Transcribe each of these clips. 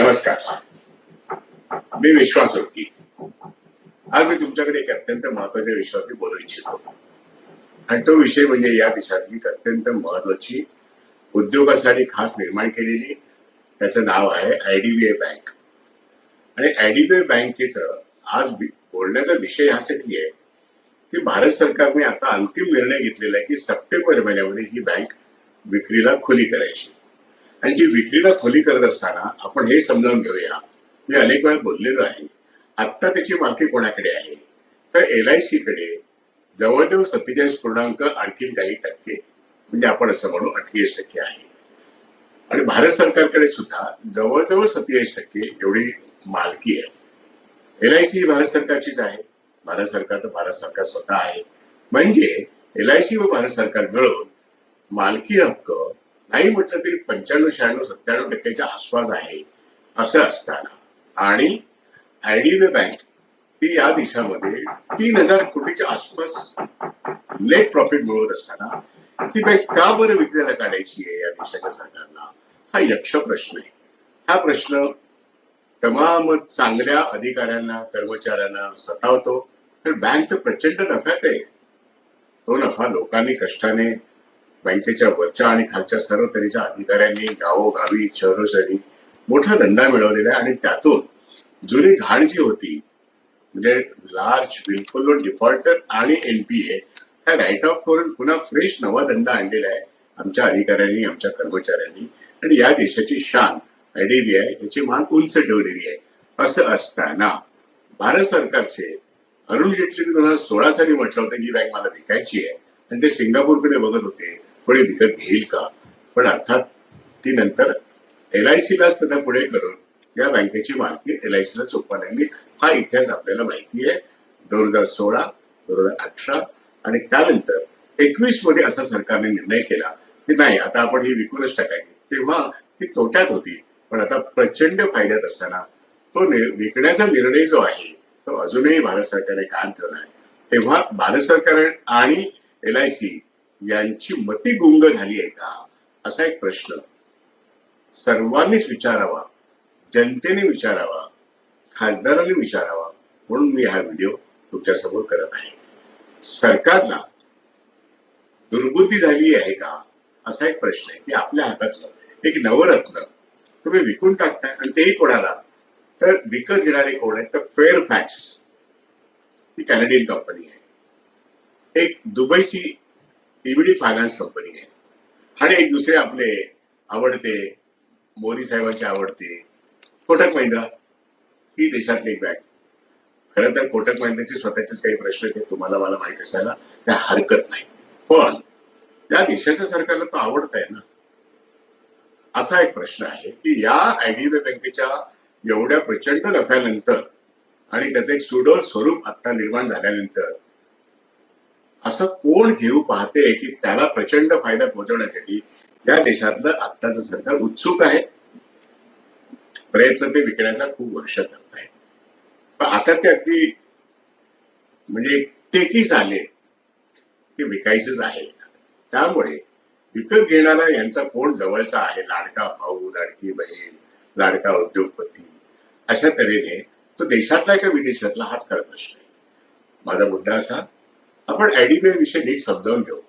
नमस्कार. मी विश्वास होती आज मी तुमच्याकडे एक अत्यंत महत्त्वाच्या विषयावरती बोलू इच्छितो. आणि तो विषय म्हणजे या देशातली अत्यंत महत्वाची उद्योगासाठी खास निर्माण केलेली त्याचं नाव आहे आयडीबीआय बँक. आणि आयडीबीआय बँकेचं आज बोलण्याचा विषय यासाठी आहे की भारत सरकारने आता अंतिम निर्णय घेतलेला आहे की सप्टेंबर महिन्यामध्ये ही बँक विक्रीला खुली करायची. आणि जी विक्रीला खोली करत असताना आपण हे समजावून घेऊया. मी अनेक वेळा बोललेलो आहे. आत्ता त्याची मालकी कोणाकडे आहे? तर एल आय सीकडे जवळजवळ सत्तेचाळीस पूर्णांक आणखीन काही टक्के. म्हणजे आपण असं म्हणू अठ्ठेचाळीस टक्के आहे. आणि भारत सरकारकडे सुद्धा जवळजवळ सत्तेचाळीस टक्के एवढी मालकी आहे. एल आय सी भारत सरकारचीच आहे. भारत सरकार तर भारत सरकार स्वतः आहे. म्हणजे एल आय सी व भारत सरकार मिळून मालकी हक्क नाही म्हटलं तरी पंच्याण्णव शहाण्णव सत्त्याण्णव टक्क्याच्या आसपास आहे असं असताना. आणि आयडीबीआय बँक ती या देशामध्ये तीन हजार कोटीच्या आसपास नेट प्रॉफिट मिळवत असताना ती बँक का बरं विक्रीला काढायची आहे या देशाच्या सरकारला? हा यक्ष प्रश्न आहे. हा प्रश्न तमाम चांगल्या अधिकाऱ्यांना कर्मचाऱ्यांना सतावतो. तर बँक तर प्रचंड नफ्यात आहे. तो नफा लोकांनी कष्टाने बँकेच्या वरच्या आणि खालच्या सर्व तऱ्हेच्या अधिकाऱ्यांनी गावोगावी शहरोशहरी मोठा धंदा मिळवलेला आहे. आणि त्यातून जुनी घाण जी होती म्हणजे लार्ज बिलकुल डिफॉल्टर आणि एनपीए ह्या राईट ऑफ करून पुन्हा फ्रेश नवा धंदा आणलेला आहे आमच्या अधिकाऱ्यांनी आमच्या कर्मचाऱ्यांनी. आणि या देशाची शान आयडीबीआय याची मान उंच ठेवलेली आहे. असं असताना भारत सरकारचे अरुण जेटली दोन हजार सोळा साली म्हटलं होतं ही बँक मला विकायची आहे. आणि ते सिंगापूरकडे बघत होते. कोणी विकत घेईल का? पण अर्थात ती नंतर एल आय सीलाच त्यांना पुढे करून या बँकेची मालकी एल आय सीला सोपा लागली हा इतिहास आपल्याला माहिती आहे. दोन हजार सोळा दोन हजार अठरा आणि त्यानंतर एकवीसमध्ये असा सरकारने निर्णय केला की नाही आता आपण ही विकूनच टाकायची. तेव्हा ती तोट्यात होती. पण आता प्रचंड फायद्यात असताना तो नि- विकण्याचा निर्णय जो आहे तो अजूनही भारत सरकारने कायम ठेवला आहे. तेव्हा भारत सरकार आणि एल आय सी यांची मती गुंग झाली आहे का? असा एक प्रश्न. सर्वांनीच विचारावा जनतेने विचारावा खासदारांनी विचारावा म्हणून मी हा व्हिडिओ तुमच्यासमोर करत आहे. सरकारला दुर्बुद्धी झाली आहे का? असा एक प्रश्न आहे. की आपल्या हातातलं. एक नवरत्न. तुम्ही विकून टाकताय आणि तेही कोणाला? तर विकत घेणारे कोण आहेत? तर फेअर फॅक्स ही कॅनेडियन कंपनी आहे. एक दुबईची ईबीडी फायनान्स कंपनी आहे. आणि एक दुसरे आपले आवडते मोदी साहेबांचे आवडते कोटक महिंद्रा. ही देशातली एक बँक खरं तर कोटक महिंद्राचे स्वतःचेच काही प्रश्न ते तुम्हाला मला माहीत असायला काय हरकत नाही. पण या देशाच्या सरकारला तो आवडत आहे ना. असा एक प्रश्न आहे की या आयडीबीआय बँकेच्या एवढ्या प्रचंड नफ्यानंतर आणि त्याचं एक सुडोल स्वरूप आता निर्माण झाल्यानंतर असं कोण घेऊ पाहते की त्याला प्रचंड फायदा पोहोचवण्यासाठी या देशातलं आत्ताचं सरकार उत्सुक आहे? प्रयत्न ते विकण्याचा खूप वर्ष करत आहे. पण आता ते अगदी म्हणजे टेकीस आले की विकायचंच आहे. त्यामुळे विकत घेणारा यांचा कोण जवळचा आहे? लाडका भाऊ लाडकी बहीण लाडका उद्योगपती अशा तऱ्हेने तो देशातला किंवा विदेशातला हाच खरा प्रश्न आहे. माझा मुद्दा असा आपण आयडीबीआय विषयी नीट समजावून घेऊ.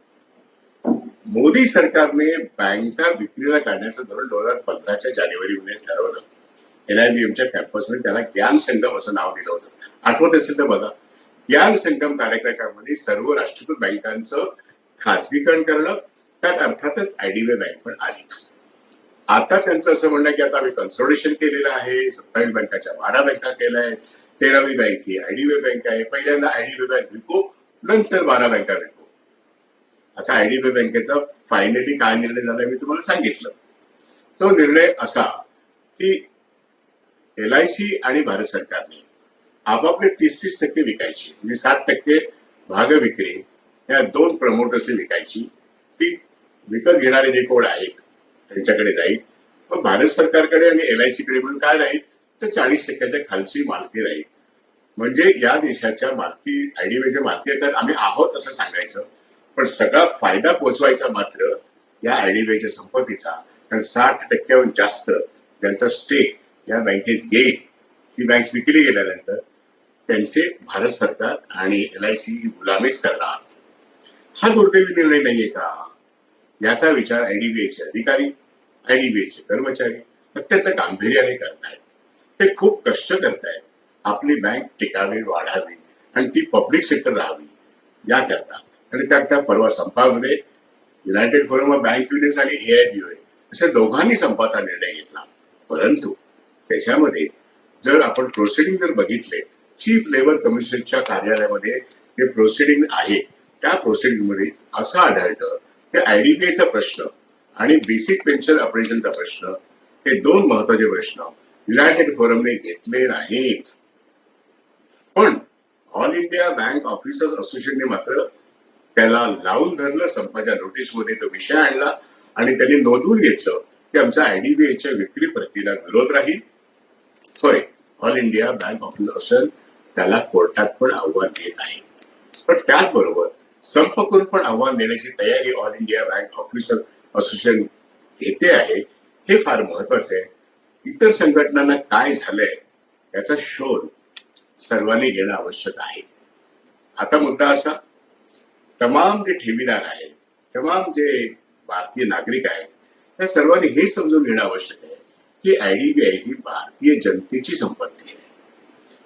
मोदी सरकारने बँका विक्रीला काढण्याचं धोरण दोन हजार पंधराच्या जानेवारीमध्ये ठरवलं. एनआयबीएमच्या कॅम्पसमध्ये त्याला ज्ञान संगम असं नाव दिलं होतं. आठवत असेल तर बघा. ज्ञान संगम कार्यक्रमामध्ये सर्व राष्ट्रीयकृत बँकांचं खासगीकरण करणं त्यात अर्थातच आयडीबीआय बँक पण आलीच. आता त्यांचं असं म्हणणं की आता आम्ही कन्सोल्टेशन केलेलं आहे सत्तावीस बँकाच्या बारा बँका केल्या आहेत तेरावी बँक ही आयडीबीआय बँक आहे पहिल्यांदा आयडीबीआय बँक विको नंतर बारा बँका भेटू आता आयडीबीआय बँकेचा फायनली काय निर्णय झाला मी तुम्हाला सांगितलं. तो निर्णय असा की एल आय सी आणि भारत सरकारने आपापले तीस तीस टक्के विकायची म्हणजे सात टक्के भाग विक्री या दोन प्रमोटर्सनी विकायची. ती विकत घेणारे जे कोण आहेत त्यांच्याकडे जाईल. पण भारत सरकारकडे आणि एल आय सी कडे म्हणून काय राहील? तर चाळीस टक्क्याच्या खालची मालकी राहील. म्हणजे या देशाच्या मालकी आयडीबीच्या मालकी तर आम्ही आहोत असं सांगायचं. पण सगळा फायदा पोचवायचा मात्र या आयडीबीआयच्या संपत्तीचा. कारण साठ टक्क्याहून जास्त त्यांचा स्टेक या बँकेत येईल. ही बँक विकली गेल्यानंतर त्यांचे भारत सरकार आणि एल आय सी गुलामीच करणार. हा दुर्दैवी निर्णय नाहीये का? याचा विचार आयडीबीआयचे अधिकारी आयडीबीआयचे कर्मचारी अत्यंत गांभीर्याने करतायत. ते खूप कष्ट करतायत. आपली बँक टिकावी वाढावी आणि ती पब्लिक सेक्टर राहावी याकरता आणि त्यात त्या परवा संपामध्ये united forum of bank unions आणि एआयबीओ अशा दोघांनी संपाचा निर्णय घेतला. परंतु त्याच्यामध्ये जर आपण प्रोसिडिंग जर बघितले चीफ लेबर कमिशनच्या कार्यालयामध्ये जे प्रोसिडिंग आहे त्या प्रोसिडिंगमध्ये असं आढळतं की आयडीबीआयचा प्रश्न आणि बेसिक पेन्शन ऑपरेशनचा प्रश्न हे दोन महत्त्वाचे प्रश्न युनायटेड फोरमने घेतले नाहीत. पण ऑल इंडिया बँक ऑफिसर्स असोसिएशनने मात्र त्याला लावून धरलं संपाच्या नोटीसमध्ये तो विषय आणला आणि त्यांनी नोंदवून घेतलं की आमच्या आयडीबीआयच्या विक्री प्रक्रियेला विरोध राहील. होय ऑल इंडिया बँक ऑफिसर असेल त्याला कोर्टात पण आव्हान देत आहे. पण त्याचबरोबर संप करून पण आव्हान देण्याची तयारी all India bank officer association घेते आहे हे फार महत्वाचं आहे. इतर संघटनांना काय झालंय याचा शोध सर्वांनी घेणं आवश्यक आहे. आता मुद्दा असा तमाम जे ठेवीदार आहेत तमाम जे भारतीय नागरिक आहेत त्या सर्वांनी हे समजून घेणं आवश्यक आहे की आयडीबीआय ही भारतीय जनतेची संपत्ती आहे.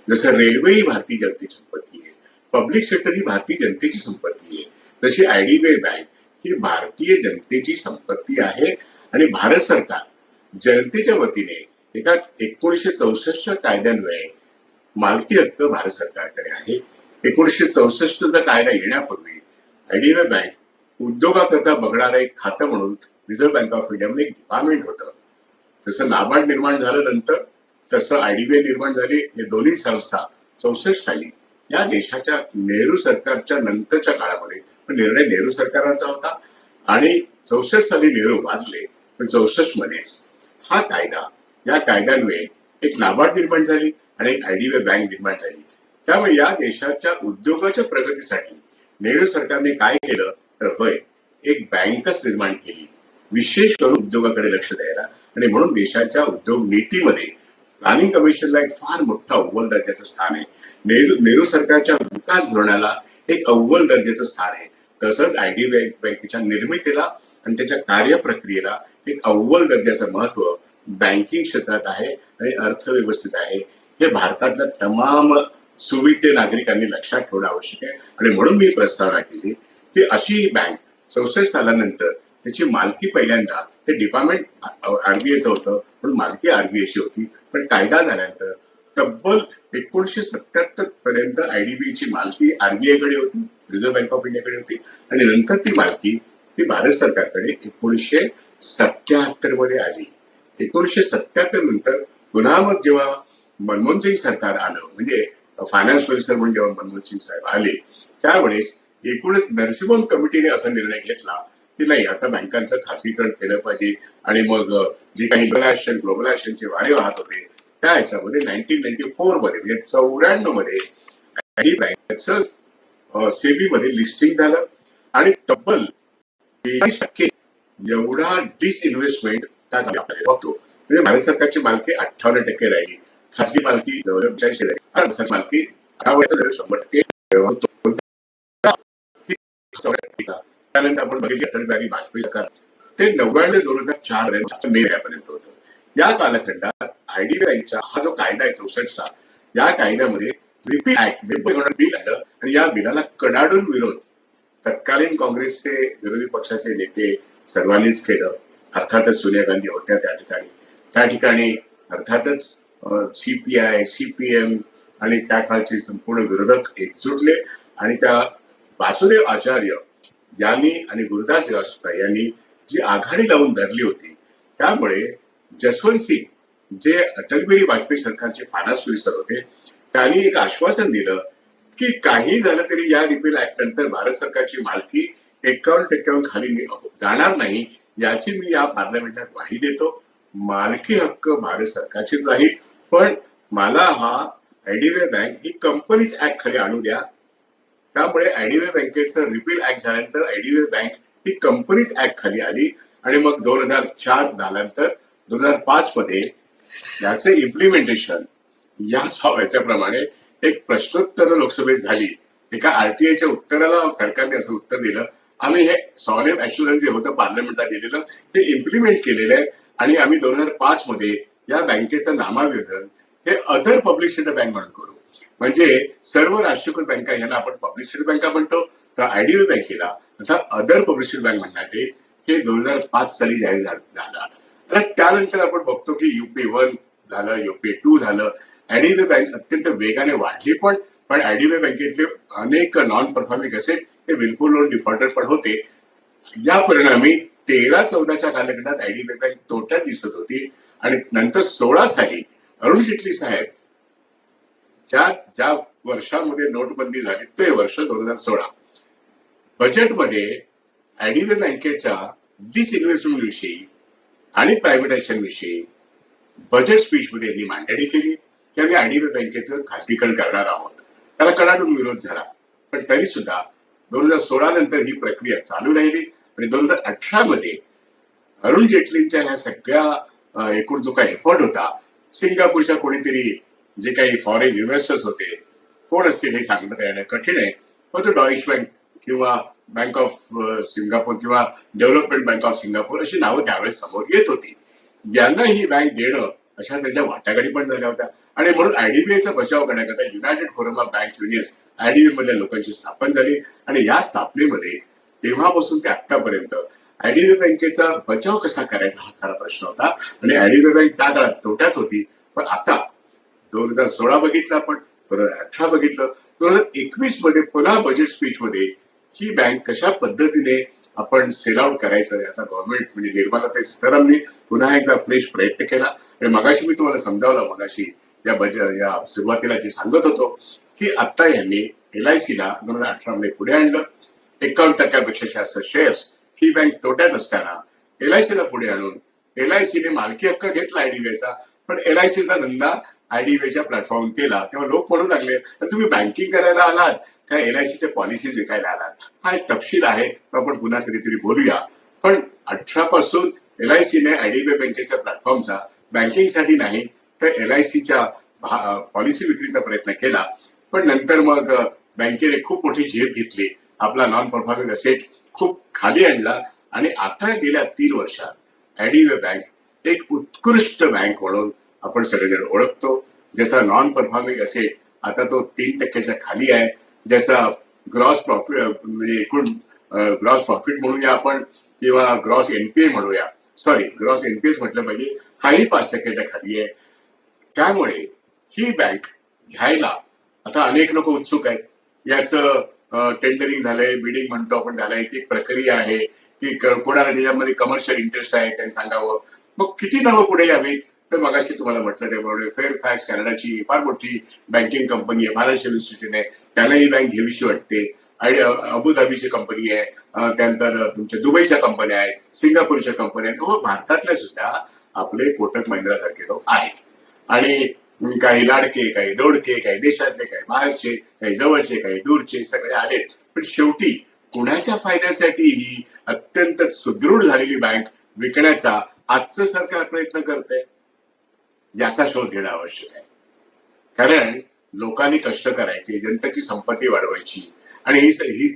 जसं रेल्वे ही भारतीय जनतेची संपत्ती आहे पब्लिक सेक्टर ही भारतीय जनतेची संपत्ती आहे तशी आयडीबीआय बँक ही भारतीय जनतेची संपत्ती आहे आणि भारत सरकार जनतेच्या वतीने एका एकोणीसशे चौसष्ट कायद्यान्वये मालकी हक्क भारत सरकारकडे आहे. एकोणीसशे चौसष्टचा कायदा येण्यापूर्वी आयडीबीआय बँक उद्योगाकरता बघणारं एक खातं म्हणून रिझर्व्ह बँक ऑफ इंडियामध्ये एक डिपार्टमेंट होतं. जसं नाबार्ड निर्माण झालं नंतर तसं आयडीबीआय निर्माण झाली. हे दोन्ही संस्था चौसष्ट साली या देशाच्या नेहरू सरकारच्या नंतरच्या काळामध्ये निर्णय नेहरू सरकारांचा होता. आणि चौसष्ट साली नेहरू बांधले पण चौसष्ट मध्येच हा कायदा या कायद्यान्वये एक नाबार्ड निर्माण झाली. आणि एक आयडीबीआय बँक निर्माण झाली. त्यामुळे या देशाच्या उद्योगाच्या प्रगतीसाठी नेहरू सरकारने काय केलं? तर होय एक बँकच निर्माण केली. विशेष करून उद्योगाकडे लक्ष द्यायला. आणि म्हणून देशाच्या उद्योग नीतीमध्ये प्लॅनिंग कमिशनला एक फार मोठा अव्वल दर्जाचं स्थान आहे. नेहरू नेहरू सरकारच्या विकास धोरणाला एक अव्वल दर्जाचं स्थान आहे. तसंच आयडीबीआय बँकेच्या निर्मितीला आणि त्याच्या कार्यप्रक्रियेला एक अव्वल दर्जाचं महत्त्व बँकिंग क्षेत्रात आहे आणि अर्थव्यवस्थेत आहे. हे भारतातल्या तमाम सुविधे नागरिकांनी लक्षात ठेवणं आवश्यक आहे. आणि म्हणून मी प्रस्तावना केली की अशी ही बँक चौसष्ट सालानंतर त्याची मालकी पहिल्यांदा ते डिपार्टमेंट आरबीआयचं होतं पण मालकी आरबीआयची होती. पण कायदा झाल्यानंतर तब्बल एकोणीसशे सत्याहत्तर पर्यंत आयडीबीची मालकी आरबीआयकडे होती रिझर्व्ह बँक ऑफ इंडियाकडे होती. आणि नंतर ती मालकी ही भारत सरकारकडे एकोणीसशे सत्याहत्तरमध्ये आली. एकोणीसशे सत्याहत्तर नंतर पुन्हा मग जेव्हा मनमोहन सिंग सरकार आलं म्हणजे फायनान्स मिनिस्टर म्हणून जेव्हा मनमोहन सिंग साहेब आले त्यावेळेस एकूणच नरसिंहन कमिटीने असा निर्णय घेतला की नाही आता बँकांचं खासगीकरण केलं पाहिजे आणि मग जे काही ग्लोबलायझेशन ग्लोबलायझेशनचे वारे वाहत होते त्या ह्याच्यामध्ये नाईन्टीन नाईन्टी फोरमध्ये म्हणजे चौऱ्याण्णवमध्ये आयडी सेबी मध्ये लिस्टिंग झालं आणि तब्बल तेवीस टक्के एवढा डिसइन्व्हेस्टमेंट त्या आपल्याला बघतो म्हणजे भारत सरकारची मालकी अठ्ठावन्न टक्के राहिली. खासगी मालकी जवळ पंच्याऐंशी मालकी अठरा वर्ष शंभर टक्के होतो. त्यानंतर आपण बघितली अटल बिहारी वाजपेयी सरकार. ते नव्याण्णव दोन हजार चार पर्यंत मे यापर्यंत होतं. या कालखंडात आयडीबीआयचा हा जो कायदा आहे चौसष्टचा या कायद्यामध्ये रिपी ऍक्ट म्हणजे बिल आलं आणि या बिलाला कडाडून विरोध. तत्कालीन काँग्रेसचे विरोधी पक्षाचे नेते सर्वांनीच केलं. अर्थातच सोनिया गांधी होत्या त्या ठिकाणी. त्या ठिकाणी अर्थातच सीपीआय सीपीएम आणि त्या काळचे संपूर्ण विरोधक एकजुटले आणि त्या वासुदेव आचार्य यांनी आणि गुरुदास दासगुप्ता यांनी जी आघाडी लावून धरली होती त्यामुळे जसवंत सिंग जे अटल बिहारी वाजपेयी सरकारचे फायनान्स मिनिस्टर होते त्यांनी एक आश्वासन दिलं की काही झालं तरी या रिपील ऍक्ट नंतर भारत सरकारची मालकी एकावन्न टक्क्यावर खाली जाणार नाही याची मी या पार्लमेंटला ग्वाही देतो. मालकी हक्क भारत सरकारचीच राहील पण मला हा आयडीबीआय बँक ही कंपनीज ऍक्ट खाली आणू द्या. त्यामुळे आयडीबीआय बँकेचं रिपील ऍक्ट झाल्यानंतर आयडीबीआय बँक ही कंपनीज ऍक्ट खाली आली. आणि मग दोन हजार चार झाल्यानंतर दोन हजार पाच मध्ये याचे इम्प्लिमेंटेशन या याच्याप्रमाणे एक प्रश्नोत्तर लोकसभेत झाली. एका आरटीआयच्या उत्तराला सरकारने असं उत्तर दिलं. आम्ही हे सॉलेम ऍश्युरन्स जे होतं पार्लमेंटला दिलेलं ते इम्प्लिमेंट केलेलं आहे. आणि आम्ही दोन हजार पाच मध्ये या बँकेचं नामाविर्धन हे अदर पब्लिक सेक्टर बँक म्हणून करू. म्हणजे सर्व राष्ट्रीयकृत बँका यांना आपण पब्लिक सेक्टर बँका म्हणतो तर आयडीबी बँकेला आता अदर पब्लिक सेक्टर बँक म्हणण्यात येईल हे दोन हजार पाच साली जाहीर झाला झालं. आता त्यानंतर आपण बघतो की युपी वन झालं युपी टू झालं आयडीबीआय बँक अत्यंत वेगाने वाढली पण पण आयडीबीआय बँकेतले अनेक नॉन परफॉर्मिंग असेट हे बिलकुल लोन डिफॉल्टर पण होते. या परिणामी तेरा चौदाच्या कालखंडात आयडीबीआय बँक तोट्यात दिसत होती. आणि नंतर सोळा साली अरुण जेटली साहेब ज्या ज्या वर्षामध्ये नोटबंदी झाली ते वर्ष दोन हजार सोळा. बजेटमध्ये आयडीबी बँकेच्या डिसइन्व्हेस्टमेंट विषयी आणि प्रायव्हेटायझेशन विषयी बजेट स्पीच मध्ये यांनी मांडणी केली की आम्ही आयडीबी बँकेचं खासगीकरण करणार आहोत. त्याला कडाडून विरोध झाला. पण तरी सुद्धा दोन हजार सोळा नंतर ही प्रक्रिया चालू राहिली आणि दोन हजार अठरा मध्ये अरुण जेटलींच्या ह्या सगळ्या एकूण जो काही एफर्ट होता सिंगापूरच्या कोणीतरी जे काही फॉरेन इन्व्हेस्टर्स होते कोण असतील हे सांगण्यात येणं कठीण आहे. पण तो डॉईश बँक किंवा बँक ऑफ सिंगापूर किंवा डेव्हलपमेंट बँक ऑफ सिंगापूर अशी नावं त्यावेळेस समोर येत होती. यांना ही बँक देणं अशा त्यांच्या वाटाघाटी पण झाल्या होत्या. आणि म्हणून आयडीबीआयचा बचाव करण्याकरता united forum of bank unions IDBI मधल्या लोकांची स्थापन झाली. आणि या स्थापनेमध्ये तेव्हापासून ते आतापर्यंत आयडीबी बँकेचा बचाव कसा करायचा हा खरा प्रश्न होता. आणि आयडीबी बँक त्या काळात तोट्यात होती. पण आता दोन हजार सोळा बघितलं आपण दोन हजार अठरा बघितलं दोन हजार एकवीसमध्ये पुन्हा बजेट स्पीच मध्ये ही बँक कशा पद्धतीने आपण सेल आउट करायचं याचा गव्हर्नमेंट म्हणजे निर्मला ते सीतारामने पुन्हा एकदा फ्रेश प्रयत्न केला. आणि मगाशी मी तुम्हाला समजावलं मगाशी या बजेट या सुरुवातीला जे सांगत होतो की आता यांनी एल आय सीला दोन हजार अठरा मध्ये पुढे आणलं. एकावन्न टक्क्यापेक्षा जास्त शेअर्स ही बँक तोट्यात असताना एल आय सीला पुढे आणून एल आय सीने मालकी हक्क घेतला आयडीबीआयचा पण एल आय सीचा धंदा आयडीबीआयच्या प्लॅटफॉर्म केला. तेव्हा लोक म्हणू लागले "तर तुम्ही बँकिंग करायला आलात. का एल आय सीच्या पॉलिसीज विकायला आलात? हा एक तपशील आहे. आपण पुन्हा कधीतरी बोलूया. पण अठरा पासून एल आय सीने आयडीबीआय बँकेच्या प्लॅटफॉर्मचा बँकिंगसाठी नाही तर एल आय सीच्या पॉलिसी विक्रीचा प्रयत्न केला. पण नंतर मग बँकेने खूप मोठी झेप घेतली. आपला नॉन परफॉर्मिंग असेट खूप खाली आणला आणि आता गेल्या तीन वर्षात आयडीबीआय बँक एक उत्कृष्ट बँक म्हणून आपण सगळेजण ओळखतो. ज्याचा नॉन परफॉर्मिंग असेल आता तो तीन टक्क्याच्या खाली आहे. ज्याचा ग्रॉस प्रॉफिट म्हणजे एकूण ग्रॉस प्रॉफिट म्हणूया आपण किंवा ग्रॉस एनपीए म्हणूया. सॉरी ग्रॉस एनपीएस म्हटलं पाहिजे हाही पाच टक्क्याच्या खाली आहे. त्यामुळे ही बँक घ्यायला आता अनेक लोक उत्सुक आहेत. याचं टेंडरिंग झालंय बिडिंग म्हणतो आपण झालंय ती प्रक्रिया आहे. की कोणाला त्याच्यामध्ये कमर्शियल इंटरेस्ट आहे त्यांनी सांगावं. मग किती नावं पुढे यावी तर मगाशी तुम्हाला म्हटलं त्यामुळे फेअर फॅक्स कॅनडाची फार मोठी बँकिंग कंपनी आहे फायनान्शियल इन्स्टिट्यूशन आहे. त्यालाही ही बँक घ्यावीशी वाटते. आणि अबुधाबीची कंपनी आहे. त्यानंतर तुमच्या दुबईच्या कंपन्या आहेत सिंगापूरच्या कंपन्या आहेत. हो भारतातल्या सुद्धा आपले कोटक महिंद्रासारखे लोक आहेत. आणि काही लाडके काही दोडके काही देशातले काही बाहेरचे काही जवळचे काही दूरचे सगळे आलेत. पण शेवटी कुणाच्या फायद्यासाठी ही अत्यंत सुदृढ झालेली बँक विकण्याचा आजचं सरकार प्रयत्न करते याचा शोध घेणं आवश्यक आहे. कारण लोकांनी कष्ट करायचे जनतेची संपत्ती वाढवायची आणि ही ही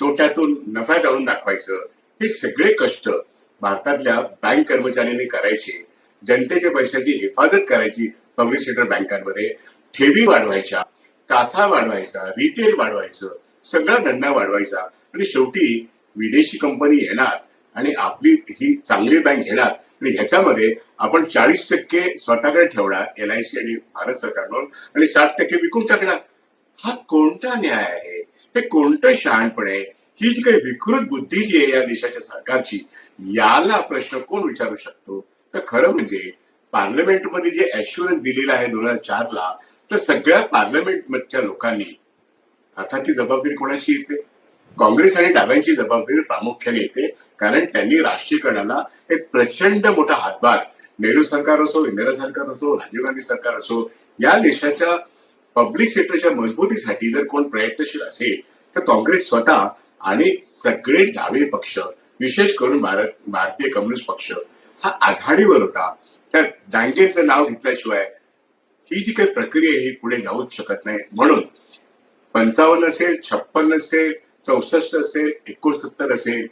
तोट्यातून नफ्यात आणून दाखवायचं हे सगळे कष्ट भारतातल्या बँक कर्मचाऱ्यांनी करायचे जनतेच्या पैशाची हिफाजत करायची पब्लिक सेक्टर बँकांमध्ये ठेवी वाढवायच्या कासा वाढवायचा रिटेल वाढवायचं सगळा धंदा वाढवायचा. आणि शेवटी विदेशी कंपनी येणार आणि आपली ही चांगली बँक घेणार. आणि ह्याच्यामध्ये आपण चाळीस टक्के स्वतःकडे ठेवणार एल आय सी आणि भारत सरकारकडून आणि साठ टक्के विकून टाकणार. हा कोणता न्याय आहे? हे कोणतं शहाणपण? आहे ही जी काही विकृत बुद्धी जी आहे या देशाच्या सरकारची याला प्रश्न कोण विचारू शकतो? तर खरं म्हणजे पार्लमेंटमध्ये जे ऍश्युरन्स दिलेलं आहे दोन हजार चारला तर सगळ्या पार्लमेंटमधच्या लोकांनी अर्थात ती जबाबदारी कोणाची येते? काँग्रेस आणि डाव्यांची जबाबदारी प्रामुख्याने येते कारण त्यांनी राष्ट्रीयकरणाला एक प्रचंड मोठा हातभार नेहरू सरकार असो इंदिरा सरकार असो राजीव गांधी सरकार असो या देशाच्या पब्लिक सेक्टरच्या मजबूतीसाठी जर कोण प्रयत्नशील असेल तर काँग्रेस स्वतः आणि सगळे डावे पक्ष विशेष करून भारत भारतीय कम्युनिस्ट पक्ष हा आघाडीवर होता. त्या डांगेचं नाव घेतल्याशिवाय ही जी काही प्रक्रिया ही पुढे जाऊच शकत नाही. म्हणून पंचावन्न असेल छप्पन्न असेल चौसष्ट असेल एकोणसत्तर असेल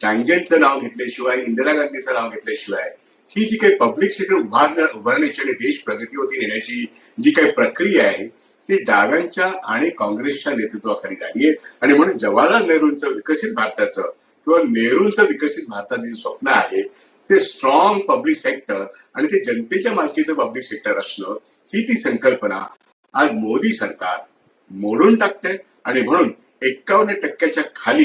डांगेंचं नाव घेतल्याशिवाय इंदिरा गांधीचं नाव घेतल्याशिवाय ही जी काही पब्लिक सेक्टर उभारण्या उभारण्याची आणि देश प्रगतीवरती नेण्याची जी काही प्रक्रिया आहे ती डाव्यांच्या आणि काँग्रेसच्या नेतृत्वाखाली झाली आहे. आणि म्हणून जवाहरलाल नेहरूंचं विकसित भारताचं किंवा नेहरूंचं विकसित भारताचं स्वप्न आहे ते स्ट्रॉंग पब्लिक सेक्टर आणि ते जनतेच्या मालकीचं पब्लिक सेक्टर असणं ही ती संकल्पना आज मोदी सरकार मोडून टाकते आणि म्हणून एक्कावन्न टक्क्याच्या खाली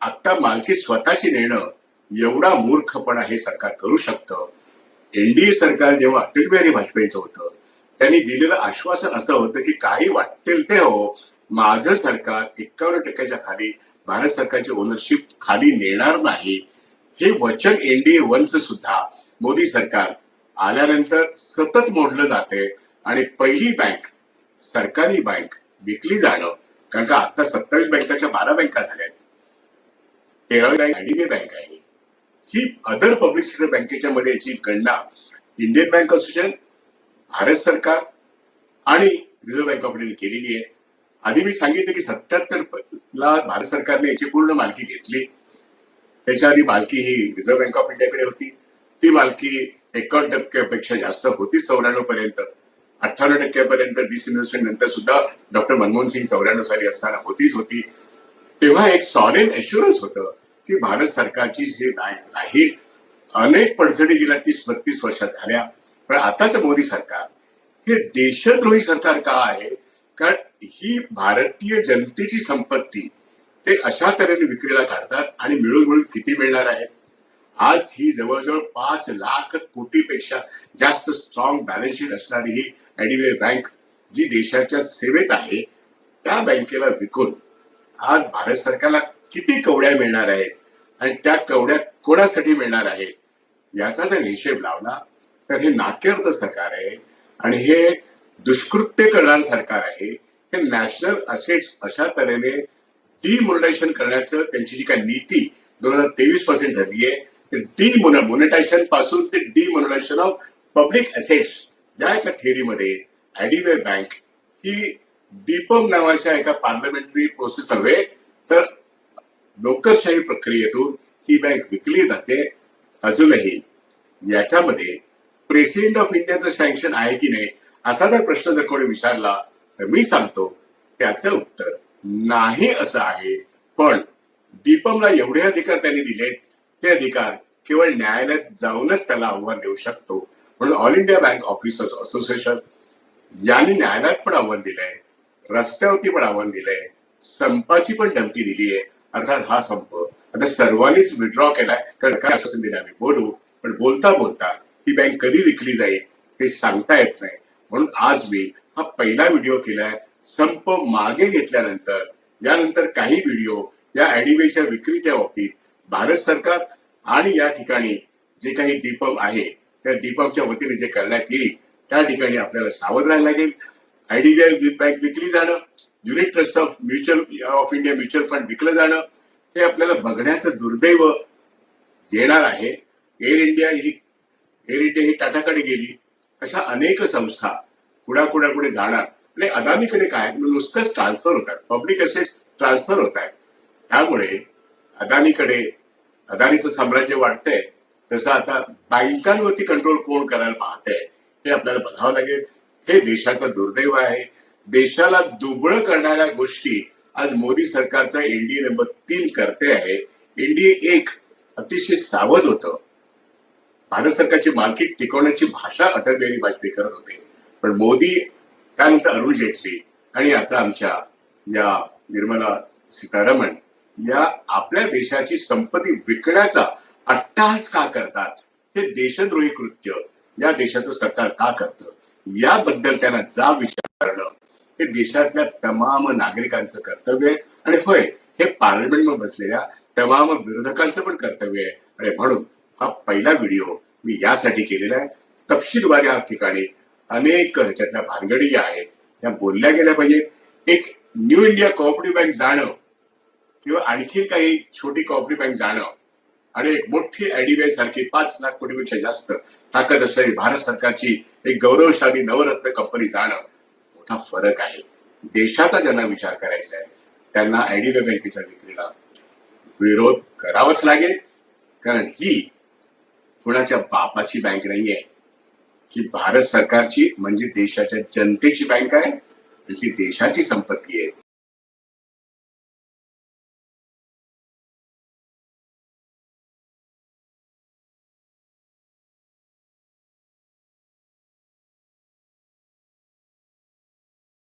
आता मालकी स्वतःची नेणं एवढा मूर्खपणा हे सरकार करू शकतं. एनडीए सरकार जेव्हा अटल बिहारी वाजपेयीचं होतं त्यांनी दिलेलं आश्वासन असं होतं की काही वाटेल ते हो माझं सरकार एक्कावन्न टक्क्याच्या खाली भारत सरकारची ओनरशिप खाली नेणार नाही. हे वचन एनडीए वनचं सुद्धा मोदी सरकार आल्यानंतर सतत मोडलं जाते. आणि पहिली बँक सरकारी बँक विकली जाणं कारण का आता सत्तावीस बँकाच्या बारा बँका झाल्या आहेत. तेरावी बँक आयडीबीआय बँक आहे. ही अदर पब्लिक सेक्टर बँकेच्या मध्ये याची गणना इंडियन बँक असोसिएशन भारत सरकार आणि रिझर्व्ह बँक ऑफ इंडियाने केलेली आहे. आधी मी सांगितलं की सत्याहत्तर ला भारत सरकारने याची पूर्ण मालकी घेतली. त्याच्या आधी मालकी ही रिझर्व्ह बँक ऑफ इंडियाकडे होती. ती मालकी एकावन्न टक्क्यापेक्षा जास्त होती चौऱ्याण्णव पर्यंत. अठ्ठ्याण्णव टक्क्यापर्यंत डिसइन्व्हेस्टमेंट नंतर सुद्धा डॉक्टर मनमोहन सिंग चौऱ्याण्णव साली असताना होतीच होती. तेव्हा एक सॉलिड एश्युरन्स होतं की भारत सरकारची जी बँक राहील अनेक पडझडी गेल्या तीस बत्तीस वर्षात झाल्या. पण आताच मोदी सरकार हे देशद्रोही सरकार का आहे? कारण ही भारतीय जनतेची संपत्ती ते अशा तऱ्हेने विक्रीला काढतात आणि मिळून मिळून किती मिळणार आहे? आज ही जवळजवळ पाच लाख कोटीपेक्षा जास्त स्ट्रॉंग बॅलन्स शीट असणारी ही आयडीबीआय बँक जी देशाच्या सेवेत आहे त्या बँकेला विकून आज भारत सरकारला किती कवड्या मिळणार आहेत आणि त्या कवड्या कोणासाठी मिळणार आहेत याचा जर हिशेब लावला तर हे नाकेर्द सरकार आहे आणि हे दुष्कृत्य करणारं सरकार आहे. हे नॅशनल असेट्स अशा तऱ्हेने डिमोनिटायझेशन करण्याचं त्यांची जी काही नीती दोन हजार तेवीसपासून ठरली आहे डी मोनेटायझेशनपासून ते डिमोनिटायझेशन ऑफ पब्लिक असेट्स या एका थेअरीमध्ये ऍडिवे बँक ही दीपक नावाच्या एका पार्लमेंटरी प्रोसेस नव्हे तर लोकशाही प्रक्रियेतून ही बँक विकली जाते. अजूनही याच्यामध्ये प्रेसिडेंट ऑफ इंडियाचं सँक्शन आहे की नाही असा जर प्रश्न जर कोणी विचारला तर मी सांगतो त्याचं उत्तर नाही असं आहे. पण दीपमला एवढे अधिकार त्यांनी दिलेत ते अधिकार केवळ न्यायालयात जाऊनच त्याला आव्हान देऊ शकतो. म्हणून all India bank officers association यांनी न्यायालयात पण आव्हान दिलंय रस्त्यावरती पण आव्हान दिलंय संपाची पण धमकी दिली आहे. अर्थात हा संप. आता सर्वांनीच विड्रॉ केलाय. कारण काय आश्वासन दिलं आम्ही? बोलू. पण बोलता बोलता ही बँक कधी विकली जाईल हे सांगता येत नाही. म्हणून आज मी हा पहिला व्हिडिओ केलाय. संप मागे घेतल्यानंतर यानंतर काही व्हिडिओ या ऍडिवेच्या विक्रीच्या बाबतीत भारत सरकार आणि या ठिकाणी जे काही दीपक आहे त्या दीपकच्या वतीने जे करण्यात येईल त्या ठिकाणी आपल्याला सावध राहायला लागेल. आयडीबीआय बँक विकली जाणं unit trust of mutual of India mutual fund विकलं जाणं हे आपल्याला बघण्याचं दुर्दैव येणार आहे. एअर इंडिया ही एअर इंडिया ही टाटाकडे गेली. अशा अनेक संस्था कुणाकुणाकडे जाणार आणि अदानीकडे काय? नुसतेच ट्रान्सफर होतात. पब्लिक असेट ट्रान्सफर होत आहेत त्यामुळे अदानीकडे अदानीचं साम्राज्य वाढतंय. तसं आता बँकांवरती कंट्रोल कोण करायला पाहते हे आपल्याला बघावं लागेल. हे देशाचं दुर्दैव आहे. देशाला दुबळं करणाऱ्या गोष्टी आज मोदी सरकारचा एनडीए नंबर तीन करते आहे. एनडीए एक अतिशय सावध होतं. भारत सरकारची मालकी टिकवण्याची भाषा अटल बिहारी वाजपेयी करत होते. पण मोदी त्यानंतर अरुण जेटली आणि आता आमच्या या निर्मला सीतारमण या आपल्या देशाची संपत्ती विकण्याचा अट्टाहास का करतात? हे देशद्रोही कृत्य या देशाचं सरकार का करतं? याबद्दल त्यांना जा विचार करणं हे देशातल्या तमाम नागरिकांचं कर्तव्य आहे. आणि होय हे पार्लमेंटमध्ये बसलेल्या तमाम विरोधकांचं पण कर्तव्य आहे. आणि म्हणून हा पहिला व्हिडिओ मी यासाठी केलेला आहे. तपशीलवार या ठिकाणी अनेक ह्याच्यातल्या भानगडी ज्या आहेत त्या बोलल्या गेल्या पाहिजेत एक न्यू इंडिया कोऑपरेटिव्ह बँक जाणं किंवा आणखी काही छोटी कोऑपरेटिव्ह बँक जाणं आणि एक मोठी आयडीबीआय सारखी पाच लाख कोटीपेक्षा जास्त ताकद असलेली भारत सरकारची एक गौरवशाली नवरत्न कंपनी जाणं मोठा फरक आहे. देशाचा ज्यांना विचार करायचा आहे त्यांना आयडीबीआय बँकेच्या विक्रीला विरोध करावाच लागेल. कारण ही कुणाच्या बापाची बँक नाहीये. की भारत सरकारची म्हणजे देशाच्या जनतेची बँक आहे ही देशाची संपत्ती आहे.